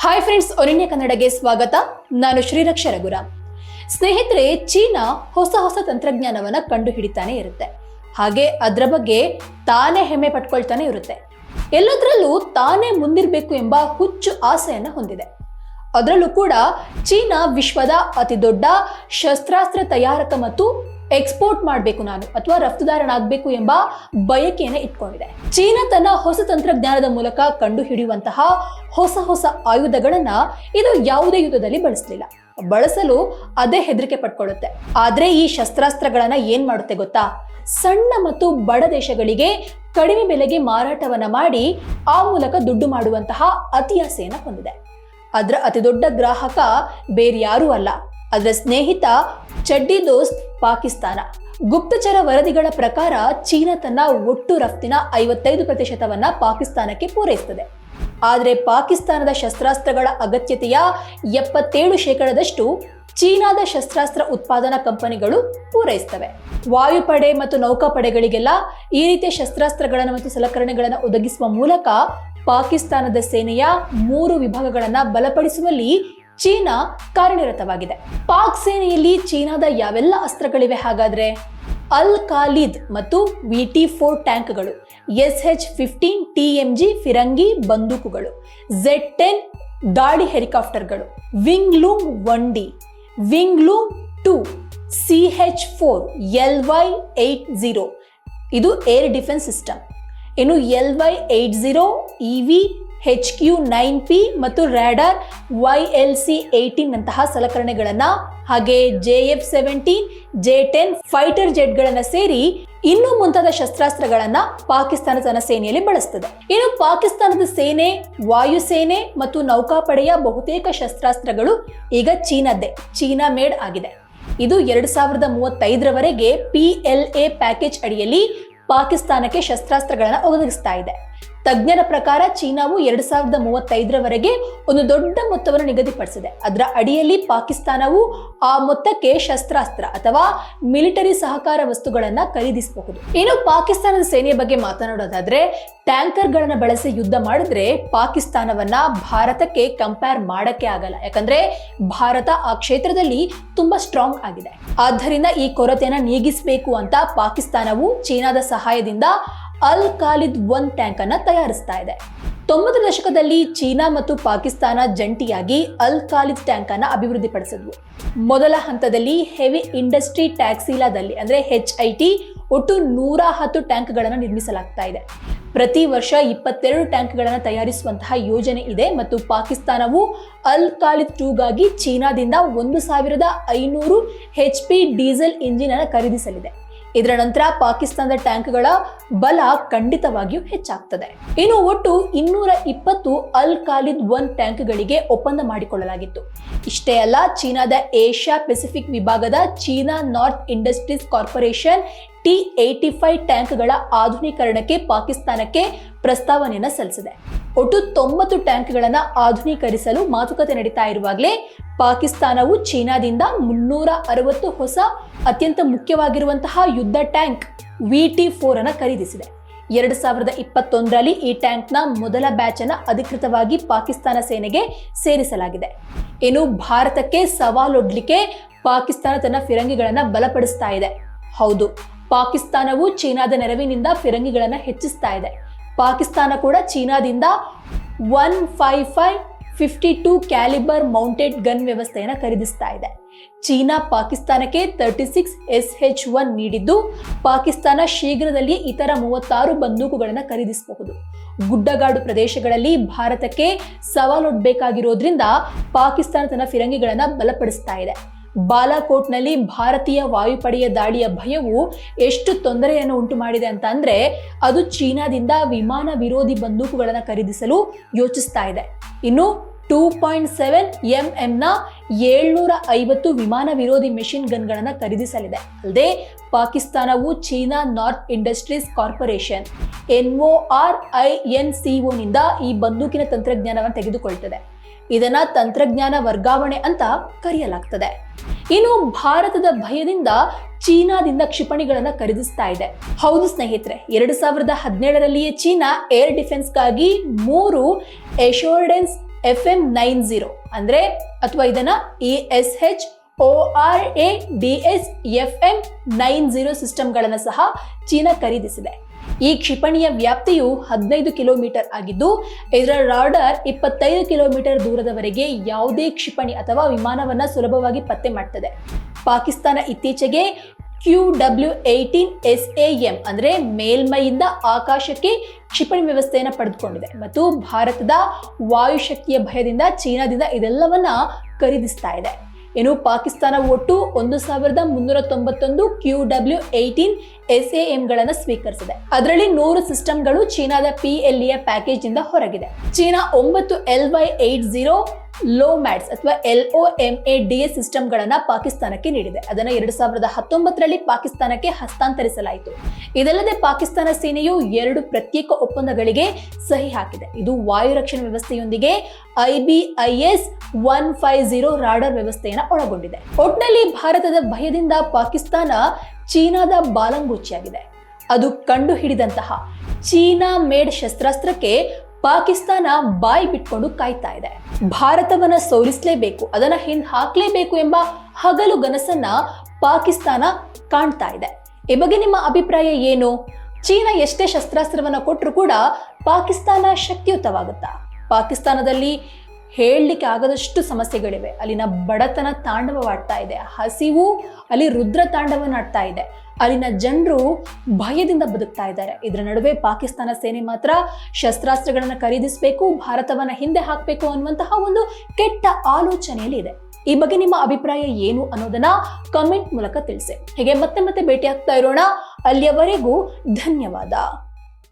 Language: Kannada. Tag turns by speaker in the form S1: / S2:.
S1: ಹಾಯ್ ಫ್ರೆಂಡ್ಸ್ ಒರಿಣ್ಯ ಕನ್ನಡಗೆ ಸ್ವಾಗತ. ನಾನು ಶ್ರೀರಕ್ಷ ರಘುರಾಮ್. ಸ್ನೇಹಿತರೆ, ಚೀನಾ ಹೊಸ ಹೊಸ ತಂತ್ರಜ್ಞಾನವನ್ನ ಕಂಡು ಹಿಡಿತಾನೆ ಇರುತ್ತೆ. ಹಾಗೆ ಅದರ ಬಗ್ಗೆ ತಾನೇ ಹೆಮ್ಮೆ ಪಟ್ಕೊಳ್ತಾನೆ ಇರುತ್ತೆ. ಎಲ್ಲದರಲ್ಲೂ ತಾನೇ ಮುಂದಿರಬೇಕು ಎಂಬ ಹುಚ್ಚು ಆಸೆಯನ್ನ ಹೊಂದಿದೆ. ಅದರಲ್ಲೂ ಕೂಡ ಚೀನಾ ವಿಶ್ವದ ಅತಿ ದೊಡ್ಡ ಶಸ್ತ್ರಾಸ್ತ್ರ ತಯಾರಕ ಮತ್ತು ಎಕ್ಸ್ಪೋರ್ಟ್ ಮಾಡಬೇಕು ನಾನು ಅಥವಾ ರಫ್ತುದಾರನಾಗಬೇಕು ಎಂಬ ಬಯಕೆಯನ್ನು ಇಟ್ಕೊಂಡಿದೆ. ಚೀನಾ ತನ್ನ ಹೊಸ ತಂತ್ರಜ್ಞಾನದ ಮೂಲಕ ಕಂಡು ಹಿಡಿಯುವಂತಹ ಹೊಸ ಹೊಸ ಆಯುಧಗಳನ್ನ ಇದು ಯಾವುದೇ ಯುದ್ಧದಲ್ಲಿ ಬಳಸಲಿಲ್ಲ. ಬಳಸಲು ಅದೇ ಹೆದರಿಕೆ ಪಟ್ಕೊಳ್ಳುತ್ತೆ. ಆದ್ರೆ ಈ ಶಸ್ತ್ರಾಸ್ತ್ರಗಳನ್ನ ಏನ್ ಮಾಡುತ್ತೆ ಗೊತ್ತಾ? ಸಣ್ಣ ಮತ್ತು ಬಡ ದೇಶಗಳಿಗೆ ಕಡಿಮೆ ಬೆಲೆಗೆ ಮಾರಾಟವನ್ನ ಮಾಡಿ ಆ ಮೂಲಕ ದುಡ್ಡು ಮಾಡುವಂತಹ ಅತಿ ಆಸೆಯನ್ನ ಹೊಂದಿದೆ. ಅದರ ಅತಿ ದೊಡ್ಡ ಗ್ರಾಹಕ ಬೇರೆ ಯಾರೂ ಅಲ್ಲ. ಅದರ ಸ್ನೇಹಿತ ಚಡ್ಡಿ ದೋಸ್ತ್ ಪಾಕಿಸ್ತಾನ. ಗುಪ್ತಚರ ವರದಿಗಳ ಪ್ರಕಾರ ಚೀನಾ ತನ್ನ ಒಟ್ಟು ರಫ್ತಿನ ಐವತ್ತೈದು ಪ್ರತಿಶತವನ್ನ ಪಾಕಿಸ್ತಾನಕ್ಕೆ ಪೂರೈಸುತ್ತದೆ. ಆದರೆ ಪಾಕಿಸ್ತಾನದ ಶಸ್ತ್ರಾಸ್ತ್ರಗಳ ಅಗತ್ಯತೆಯ ಎಪ್ಪತ್ತೇಳು ಶೇಕಡದಷ್ಟು ಚೀನಾದ ಶಸ್ತ್ರಾಸ್ತ್ರ ಉತ್ಪಾದನಾ ಕಂಪನಿಗಳು ಪೂರೈಸ್ತವೆ ವಾಯುಪಡೆ ಮತ್ತು ನೌಕಾಪಡೆಗಳಿಗೆಲ್ಲ ಈ ರೀತಿಯ ಶಸ್ತ್ರಾಸ್ತ್ರಗಳನ್ನು ಮತ್ತು ಸಲಕರಣೆಗಳನ್ನು ಒದಗಿಸುವ ಮೂಲಕ ಪಾಕಿಸ್ತಾನದ ಸೇನೆಯ ಮೂರು ವಿಭಾಗಗಳನ್ನು ಬಲಪಡಿಸುವಲ್ಲಿ ಚೀನಾ ಕಾರ್ಯನಿರತವಾಗಿದೆ. ಪಾಕ್ ಸೇನೆಯಲ್ಲಿ ಚೀನಾದ ಯಾವೆಲ್ಲ ಅಸ್ತ್ರಗಳಿವೆ ಹಾಗಾದ್ರೆ? ಅಲ್ ಖಾಲಿದ್ ಮತ್ತು V T four ಟ್ಯಾಂಕ್ಗಳು, S H fifteen T M G ಫಿರಂಗಿ ಬಂದೂಕುಗಳು, ಝೆಡ್ ಟೆನ್ ದಾಡಿ ಹೆಲಿಕಾಪ್ಟರ್ಗಳು Wing Loong one D Wing Loong two, C H four, L Y eight zero. ಇದು ಏರ್ ಡಿಫೆನ್ಸ್ ಸಿಸ್ಟಮ್. ಇನ್ನು L Y eight zero, E V H Q nine P ಮತ್ತು radar Y L C eighteen ಅಂತಹ ಸಲಕರಣೆಗಳನ್ನು ಹಾಗೆ J F seventeen J ten fighter ಜೆಟ್ಗಳನ್ನು ಸೇರಿ ಇನ್ನೂ ಮುಂತಾದ ಶಸ್ತ್ರಾಸ್ತ್ರಗಳನ್ನು ಪಾಕಿಸ್ತಾನ ತನ್ನ ಸೇನೆಯಲ್ಲಿ ಬಳಸ್ತದೆ. ಇನ್ನು ಪಾಕಿಸ್ತಾನದ ಸೇನೆ, ವಾಯುಸೇನೆ ಮತ್ತು ನೌಕಾಪಡೆಯ ಬಹುತೇಕ ಶಸ್ತ್ರಾಸ್ತ್ರಗಳು ಈಗ ಚೀನಾದ್ದೇ, ಚೀನಾ ಮೇಡ್ ಆಗಿದೆ. ಇದು ಎರಡು ಸಾವಿರದ ಮೂವತ್ತೈದರವರೆಗೆ ಪಿ ಎಲ್ ಎ ಪ್ಯಾಕೇಜ್ ಅಡಿಯಲ್ಲಿ ಪಾಕಿಸ್ತಾನಕ್ಕೆ ಶಸ್ತ್ರಾಸ್ತ್ರಗಳನ್ನು ಒದಗಿಸ್ತಾ ಇದೆ. ತಜ್ಞರ ಪ್ರಕಾರ ಚೀನಾವು ಎರಡ್ ಸಾವಿರದ ಮೂವತ್ತೈದರವರೆಗೆ ಒಂದು ದೊಡ್ಡ ಮೊತ್ತವನ್ನು ನಿಗದಿಪಡಿಸಿದೆ. ಅದರ ಅಡಿಯಲ್ಲಿ ಪಾಕಿಸ್ತಾನವು ಆ ಮೊತ್ತಕ್ಕೆ ಶಸ್ತ್ರಾಸ್ತ್ರ ಅಥವಾ ಮಿಲಿಟರಿ ಸಹಕಾರ ವಸ್ತುಗಳನ್ನು ಖರೀದಿಸಬಹುದು. ಇನ್ನು ಪಾಕಿಸ್ತಾನದ ಸೇನೆಯ ಬಗ್ಗೆ ಮಾತನಾಡೋದಾದ್ರೆ, ಟ್ಯಾಂಕರ್ಗಳನ್ನು ಬಳಸಿ ಯುದ್ಧ ಮಾಡಿದ್ರೆ ಪಾಕಿಸ್ತಾನವನ್ನ ಭಾರತಕ್ಕೆ ಕಂಪೇರ್ ಮಾಡಕ್ಕೆ ಆಗಲ್ಲ. ಯಾಕಂದ್ರೆ ಭಾರತ ಆ ಕ್ಷೇತ್ರದಲ್ಲಿ ತುಂಬಾ ಸ್ಟ್ರಾಂಗ್ ಆಗಿದೆ. ಆದ್ದರಿಂದ ಈ ಕೊರತೆಯನ್ನ ನೀಗಿಸಬೇಕು ಅಂತ ಪಾಕಿಸ್ತಾನವು ಚೀನಾದ ಸಹಾಯದಿಂದ ಅಲ್ ಖಾಲಿದ್ ಒನ್ ಟ್ಯಾಂಕ್ ಅನ್ನ ತಯಾರಿಸ್ತಾ ಇದೆ. ತೊಂಬತ್ತರ ದಶಕದಲ್ಲಿ ಚೀನಾ ಮತ್ತು ಪಾಕಿಸ್ತಾನ ಜಂಟಿಯಾಗಿ ಅಲ್ ಖಾಲಿದ್ ಟ್ಯಾಂಕ್ ಅನ್ನ ಅಭಿವೃದ್ಧಿಪಡಿಸಿದ್ವು. ಮೊದಲ ಹಂತದಲ್ಲಿ ಹೆವಿ ಇಂಡಸ್ಟ್ರಿ ಟ್ಯಾಕ್ಸಿಲಾದಲ್ಲಿ ಅಂದ್ರೆ ಹೆಚ್ ಐ ಟಿ ಒಟ್ಟು ನೂರ ಹತ್ತು ಟ್ಯಾಂಕ್ಗಳನ್ನು ನಿರ್ಮಿಸಲಾಗ್ತಾ ಇದೆ. ಪ್ರತಿ ವರ್ಷ ಇಪ್ಪತ್ತೆರಡು ಟ್ಯಾಂಕ್ಗಳನ್ನು ತಯಾರಿಸುವಂತಹ ಯೋಜನೆ ಇದೆ ಮತ್ತು ಪಾಕಿಸ್ತಾನವು ಅಲ್ ಖಾಲಿದ್ ಟೂಗಾಗಿ ಚೀನಾದಿಂದ ಒಂದು ಸಾವಿರದ ಐನೂರು ಹೆಚ್ ಪಿ ಡೀಸೆಲ್ ಇಂಜಿನ್ ಅನ್ನು ಖರೀದಿಸಲಿದೆ. ಇದರ ನಂತರ ಪಾಕಿಸ್ತಾನದ ಟ್ಯಾಂಕ್ಗಳ ಬಲ ಖಂಡಿತವಾಗಿಯೂ ಹೆಚ್ಚಾಗ್ತದೆ. ಇನ್ನು ಒಟ್ಟು ಇನ್ನೂರ ಇಪ್ಪತ್ತು ಅಲ್ ಖಾಲಿದ್ ಒನ್ ಟ್ಯಾಂಕ್ಗಳಿಗೆ ಒಪ್ಪಂದ ಮಾಡಿಕೊಳ್ಳಲಾಗಿತ್ತು. ಇಷ್ಟೇ ಅಲ್ಲ, ಚೀನಾದ ಏಷ್ಯಾ ಪೆಸಿಫಿಕ್ ವಿಭಾಗದ China North Industries Corporation T eighty five ಟ್ಯಾಂಕ್ಗಳ ಆಧುನೀಕರಣಕ್ಕೆ ಪಾಕಿಸ್ತಾನಕ್ಕೆ ಪ್ರಸ್ತಾವನೆಯನ್ನು ಸಲ್ಲಿಸಿದೆ. ಒಟ್ಟು ತೊಂಬತ್ತು ಟ್ಯಾಂಕ್ಗಳನ್ನು ಆಧುನೀಕರಿಸಲು ಮಾತುಕತೆ ನಡೀತಾ ಇರುವಾಗಲೇ ಪಾಕಿಸ್ತಾನವು ಚೀನಾದಿಂದ ಮುನ್ನೂರ ಅರವತ್ತು ಹೊಸ ಅತ್ಯಂತ ಮುಖ್ಯವಾಗಿರುವಂತಹ ಯುದ್ಧ ಟ್ಯಾಂಕ್ ವಿ ಟಿ ಫೋರ್ ಅನ್ನು ಖರೀದಿಸಿದೆ. ಎರಡು ಸಾವಿರದ ಇಪ್ಪತ್ತೊಂದರಲ್ಲಿ ಈ ಟ್ಯಾಂಕ್ನ ಮೊದಲ ಬ್ಯಾಚ್ ಅನ್ನು ಅಧಿಕೃತವಾಗಿ ಪಾಕಿಸ್ತಾನ ಸೇನೆಗೆ ಸೇರಿಸಲಾಗಿದೆ. ಇನ್ನು ಭಾರತಕ್ಕೆ ಸವಾಲೊಡ್ಲಿಕ್ಕೆ ಪಾಕಿಸ್ತಾನ ತನ್ನ ಫಿರಂಗಿಗಳನ್ನು ಬಲಪಡಿಸ್ತಾ ಇದೆ. ಹೌದು, ಪಾಕಿಸ್ತಾನವು ಚೀನಾದ ನೆರವಿನಿಂದ ಫಿರಂಗಿಗಳನ್ನು ಹೆಚ್ಚಿಸ್ತಾ ಇದೆ. ಪಾಕಿಸ್ತಾನ ಕೂಡ ಚೀನಾದಿಂದ one five five fifty two calibre mounted gun ವ್ಯವಸ್ಥೆಯನ್ನು ಖರೀದಿಸ್ತಾ ಇದೆ. ಚೀನಾ ಪಾಕಿಸ್ತಾನಕ್ಕೆ thirty six S H one ನೀಡಿದ್ದು ಪಾಕಿಸ್ತಾನ ಶೀಘ್ರದಲ್ಲಿ ಇತರ ಮೂವತ್ತಾರು ಬಂದೂಕುಗಳನ್ನು ಖರೀದಿಸಬಹುದು. ಗುಡ್ಡಗಾಡು ಪ್ರದೇಶಗಳಲ್ಲಿ ಭಾರತಕ್ಕೆ ಸವಾಲೊಡ್ಬೇಕಾಗಿರೋದ್ರಿಂದ ಪಾಕಿಸ್ತಾನ ತನ್ನ ಫಿರಂಗಿಗಳನ್ನು ಬಲಪಡಿಸ್ತಾ ಇದೆ. ಬಾಲಾಕೋಟ್ನಲ್ಲಿ ಭಾರತೀಯ ವಾಯುಪಡೆಯ ದಾಳಿಯ ಭಯವು ಎಷ್ಟು ತೊಂದರೆಯನ್ನು ಉಂಟು ಮಾಡಿದೆ ಅಂತ ಅಂದ್ರೆ ಅದು ಚೀನಾದಿಂದ ವಿಮಾನ ವಿರೋಧಿ ಬಂದೂಕುಗಳನ್ನು ಖರೀದಿಸಲು ಯೋಚಿಸ್ತಾ ಇದೆ. ಇನ್ನು ಟೂ ಪಾಯಿಂಟ್ ಸೆವೆನ್ ಎಂ ಎಂನ ಏಳ್ನೂರ ಐವತ್ತು ವಿಮಾನ ವಿರೋಧಿ ಮೆಷಿನ್ ಗನ್ಗಳನ್ನು ಖರೀದಿಸಲಿದೆ. ಅಲ್ಲದೆ ಪಾಕಿಸ್ತಾನವು China North Industries Corporation N O R I N ಸಿಒನಿಂದ ಈ ಬಂದೂಕಿನ ತಂತ್ರಜ್ಞಾನವನ್ನು ತೆಗೆದುಕೊಳ್ತದೆ. ಇದನ್ನ ತಂತ್ರಜ್ಞಾನ ವರ್ಗಾವಣೆ ಅಂತ ಕರೆಯಲಾಗ್ತದೆ. ಇನ್ನು ಭಾರತದ ಭಯದಿಂದ ಚೀನಾದಿಂದ ಕ್ಷಿಪಣಿಗಳನ್ನ ಖರೀದಿಸ್ತಾ ಇದೆ. ಹೌದು ಸ್ನೇಹಿತರೆ, ಎರಡು ಸಾವಿರದ ಹದಿನೇಳರಲ್ಲಿಯೇ ಚೀನಾ ಏರ್ ಡಿಫೆನ್ಸ್ಗಾಗಿ ಮೂರು ಎಶೋರ್ಡೆನ್ಸ್ ಎಫ್ ಎಂ ನೈನ್ ಜೀರೋ ಅಂದ್ರೆ ಅಥವಾ ಇದನ್ನ E S H O R A D S F M nine zero ಸಿಸ್ಟಮ್ಗಳನ್ನು ಸಹ ಚೀನಾ ಖರೀದಿಸಿದೆ. ಈ ಕ್ಷಿಪಣಿಯ ವ್ಯಾಪ್ತಿಯು ಹದಿನೈದು ಕಿಲೋಮೀಟರ್ ಆಗಿದ್ದು, ಇದರ ರಾಡರ್ ಇಪ್ಪತ್ತೈದು ಕಿಲೋಮೀಟರ್ ದೂರದವರೆಗೆ ಯಾವುದೇ ಕ್ಷಿಪಣಿ ಅಥವಾ ವಿಮಾನವನ್ನ ಸುಲಭವಾಗಿ ಪತ್ತೆ ಮಾಡ್ತದೆ. ಪಾಕಿಸ್ತಾನ ಇತ್ತೀಚೆಗೆ Q W eighteen S A M ಅಂದರೆ ಮೇಲ್ಮೈಯಿಂದ ಆಕಾಶಕ್ಕೆ ಕ್ಷಿಪಣಿ ವ್ಯವಸ್ಥೆಯನ್ನು ಪಡೆದುಕೊಂಡಿದೆ ಮತ್ತು ಭಾರತದ ವಾಯುಶಕ್ತಿಯ ಭಯದಿಂದ ಚೀನಾದಿಂದ ಇದೆಲ್ಲವನ್ನ ಖರೀದಿಸ್ತಾ ಇದೆ. ಇನ್ನು ಪಾಕಿಸ್ತಾನ ಒಟ್ಟು ಒಂದು ಸಾವಿರದ ಮುನ್ನೂರ ತೊಂಬತ್ತೊಂದು Q W eighteen S A ಎಂಗಳನ್ನು ಸ್ವೀಕರಿಸಿದೆ. ಅದರಲ್ಲಿ ನೂರು ಸಿಸ್ಟಮ್ಗಳು ಚೀನಾದ ಪಿ ಎಲ್ ಎ ಪ್ಯಾಕೇಜ್ ಇಂದ ಹೊರಗಿದೆ. ಚೀನಾ ಒಂಬತ್ತು L Y eight zero LOMADS ಅಥವಾ L O M A D A ಸಿಸ್ಟಮ್ಗಳನ್ನು ಪಾಕಿಸ್ತಾನಕ್ಕೆ ನೀಡಿದೆ. ಅದನ್ನು ಎರಡು ಸಾವಿರದ ಹತ್ತೊಂಬತ್ತರಲ್ಲಿ ಪಾಕಿಸ್ತಾನಕ್ಕೆ ಹಸ್ತಾಂತರಿಸಲಾಯಿತು. ಇದಲ್ಲದೆ ಪಾಕಿಸ್ತಾನ ಸೇನೆಯು ಎರಡು ಪ್ರತ್ಯೇಕ ಒಪ್ಪಂದಗಳಿಗೆ ಸಹಿ ಹಾಕಿದೆ. ಇದು ವಾಯು ರಕ್ಷಣಾ ವ್ಯವಸ್ಥೆಯೊಂದಿಗೆ IBIS one five zero radar ವ್ಯವಸ್ಥೆಯನ್ನು ಒಳಗೊಂಡಿದೆ. ಒಟ್ನಲ್ಲಿ ಭಾರತದ ಭಯದಿಂದ ಪಾಕಿಸ್ತಾನ ಚೀನಾದ ಬಾಲಂಗೂಚಿಯಾಗಿದೆ. ಅದು ಕಂಡು ಹಿಡಿದಂತಹ ಚೀನಾ ಮೇಡ್ ಶಸ್ತ್ರಾಸ್ತ್ರಕ್ಕೆ ಪಾಕಿಸ್ತಾನ ಬಾಯಿ ಬಿಟ್ಕೊಂಡು ಕಾಯ್ತಾ ಇದೆ. ಭಾರತವನ್ನ ಸೋಲಿಸಲೇಬೇಕು ಅದನ್ನ ಹಿಂದ್ ಹಾಕ್ಲೇಬೇಕು ಎಂಬ ಹಗಲು ಗನಸನ್ನ ಪಾಕಿಸ್ತಾನ ಕಾಣ್ತಾ ಇದೆ. ಈ ಬಗ್ಗೆ ನಿಮ್ಮ ಅಭಿಪ್ರಾಯ ಏನು? ಚೀನಾ ಎಷ್ಟೇ ಶಸ್ತ್ರಾಸ್ತ್ರವನ್ನ ಕೊಟ್ಟರು ಕೂಡ ಪಾಕಿಸ್ತಾನ ಶಕ್ತಿಯುತವಾಗುತ್ತಾ? ಪಾಕಿಸ್ತಾನದಲ್ಲಿ ಹೇಳಲಿಕ್ಕೆ ಆಗದಷ್ಟು ಸಮಸ್ಯೆಗಳಿವೆ. ಅಲ್ಲಿನ ಬಡತನ ತಾಂಡವವಾಡ್ತಾ ಇದೆ. ಹಸಿವು, ಅಲ್ಲಿ ರುದ್ರ ತಾಂಡವನಾಡ್ತಾ ಇದೆ. ಅಲ್ಲಿನ ಜನರು ಭಯದಿಂದ ಬದುಕ್ತಾ ಇದ್ದಾರೆ. ಇದರ ನಡುವೆ ಪಾಕಿಸ್ತಾನ ಸೇನೆ ಮಾತ್ರ ಶಸ್ತ್ರಾಸ್ತ್ರಗಳನ್ನು ಖರೀದಿಸಬೇಕು, ಭಾರತವನ್ನು ಹಿಂದೆ ಹಾಕಬೇಕು ಅನ್ನುವಂತಹ ಒಂದು ಕೆಟ್ಟ ಆಲೋಚನೆಯಲ್ಲಿ ಇದೆ. ಈ ಬಗ್ಗೆ ನಿಮ್ಮ ಅಭಿಪ್ರಾಯ ಏನು ಅನ್ನೋದನ್ನ ಕಮೆಂಟ್ ಮೂಲಕ ತಿಳಿಸಿ. ಹೀಗೆ ಮತ್ತೆ ಮತ್ತೆ ಭೇಟಿ ಆಗ್ತಾ ಇರೋಣ. ಅಲ್ಲಿಯವರೆಗೂ ಧನ್ಯವಾದ.